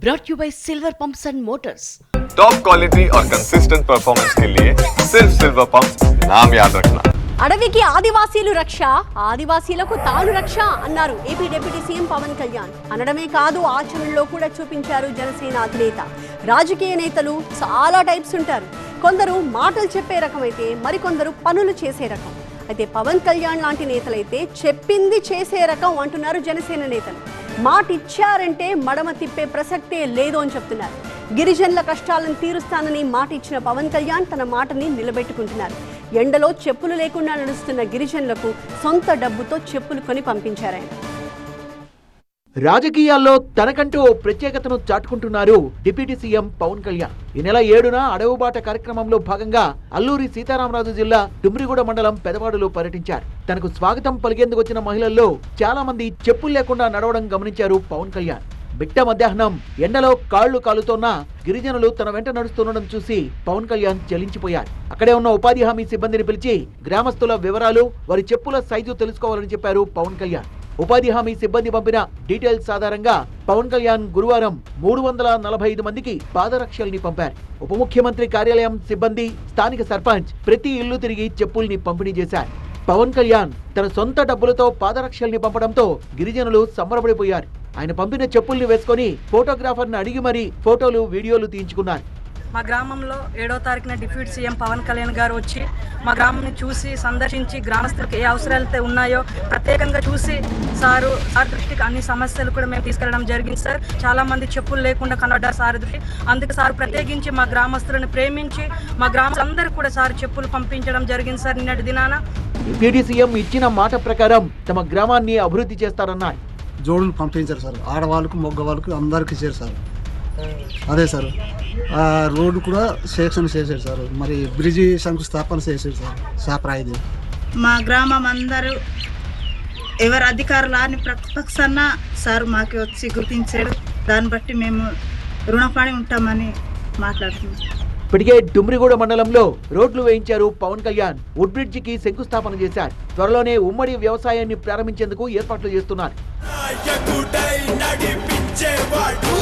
brought you by Silver Pumps and Motors. Top quality और consistent performance के लिए सिर्फ सिल्वर पंप नाम याद रखना అడవికి ఆదివాసీలు రక్ష ఆదివాసీలకు తాను రక్ష అన్నారు AP deputy CM Pawan Kalyan అనడమే కాదు ఆచరణలో కూడా చూపించారు జనసేన అధినేత రాజకీయ నేతలు చాలా టైప్స్ ఉంటారు కొందరు మాటలు చెప్పే రకమైతే మరికొందరు పనులు చేసే రకం అయితే పవన్ కళ్యాణ్ లాంటి నేతలైతే చెప్పింది చేసే రకం అంటున్నారు జనసేన నేతలు మాట ఇచ్చారంటే మడమ తిప్పే ప్రసక్తే లేదు అని చెప్తున్నారు. గిరిజనుల కష్టాలను తీరుస్తానని మాట ఇచ్చిన పవన్ కళ్యాణ్ తన మాటని నిలబెట్టుకుంటున్నారు. ఎండలో చెప్పులు లేకుండా నడుస్తున్న గిరిజనులకు సొంత డబ్బుతో చెప్పులు కొని పంపించారాయన రాజకీయాల్లో తనకంటూ ప్రత్యేకతను చాటుకుంటున్నారు డిప్యూటీ సీఎం పవన్ కళ్యాణ్. ఈ నెల ఏడున అడవుబాట కార్యక్రమంలో భాగంగా అల్లూరి సీతారామరాజు జిల్లా డుమ్రిగూడ మండలం పెదవాడులో పర్యటించారు. తనకు స్వాగతం పలికేందుకు వచ్చిన మహిళల్లో చాలా మంది చెప్పులు లేకుండా నడవడం గమనించారు పవన్ కళ్యాణ్. బిట్ట మధ్యాహ్నం ఎండలో కాళ్ళు కాలుతోన్న గిరిజనులు తన వెంట నడుస్తుండడం చూసి పవన్ కళ్యాణ్ చెలించిపోయారు. అక్కడే ఉన్న ఉపాధి హామీ సిబ్బందిని పిలిచి గ్రామస్తుల వివరాలు వారి చెప్పుల సైజు తెలుసుకోవాలని చెప్పారు పవన్ కళ్యాణ్. ఉపాధి హామీ సిబ్బంది పంపిన డీటెయిల్స్ ఆధారంగా పవన్ కళ్యాణ్ గురువారం మూడు వందల నలభై ఐదు మందికి పాదరక్షల్ని పంపారు. ఉప ముఖ్యమంత్రి కార్యాలయం సిబ్బంది స్థానిక సర్పంచ్ ప్రతి ఇల్లు తిరిగి చెప్పుల్ని పంపిణీ చేశారు. పవన్ కళ్యాణ్ తన సొంత డబ్బులతో పాదరక్షల్ని పంపడంతో గిరిజనులు సంబరపడిపోయారు. ఆయన పంపిన చెప్పుల్ని వేసుకొని ఫోటోగ్రాఫర్ని అడిగి మరీ ఫోటోలు వీడియోలు తీయించుకున్నారు. మా గ్రామంలో ఏడో తారీఖున డిప్యూటీ సీఎం పవన్ కళ్యాణ్ గారు వచ్చి మా గ్రామాన్ని చూసి సందర్శించి గ్రామస్తులకు ఏ అవసరాలు అయితే ఉన్నాయో ప్రత్యేకంగా చూసి సారు సార్ దృష్టికి అన్ని సమస్యలు కూడా మేము తీసుకెళ్ళడం జరిగింది సార్. చాలా మంది చెప్పులు లేకుండా కనబడ్డారు సార్ దృష్టి. అందుకే సార్ ప్రత్యేకించి మా గ్రామస్తులను ప్రేమించి మా గ్రామస్తులందరూ కూడా సార్ చెప్పులు పంపించడం జరిగింది సార్ నిన్నటి దినాన. డిప్యూటీ సీఎం ఇచ్చిన మాట ప్రకారం తమ గ్రామాన్ని అభివృద్ధి చేస్తారన్నారు జోడులు పంపించారు సార్. ఆడవాళ్ళకు మగవాళ్ళకు అందరికి సార్. అదే సార్. ఆ రోడ్డు కూడా సెక్షన్ చేశారు సార్. మరి బ్రిడ్జి శంకుస్థాపన చేశారు సార్ సాప్రాయిది మా గ్రామం అందరూ ఎవరు అధికారులు అని ప్రతిపక్షాన సార్ మాకు వచ్చి గుర్తించాడు దాన్ని బట్టి మేము రుణపడి ఉంటామని మాట్లాడుతున్నాం. ఇప్పటికే డుమ్రిగూడ మండలంలో రోడ్లు వేయించారు పవన్ కళ్యాణ్. వుడ్కి శంకుస్థాపన చేశారు. త్వరలోనే ఉమ్మడి వ్యవసాయాన్ని ప్రారంభించేందుకు ఏర్పాట్లు చేస్తున్నారు. నడిపించేవాడు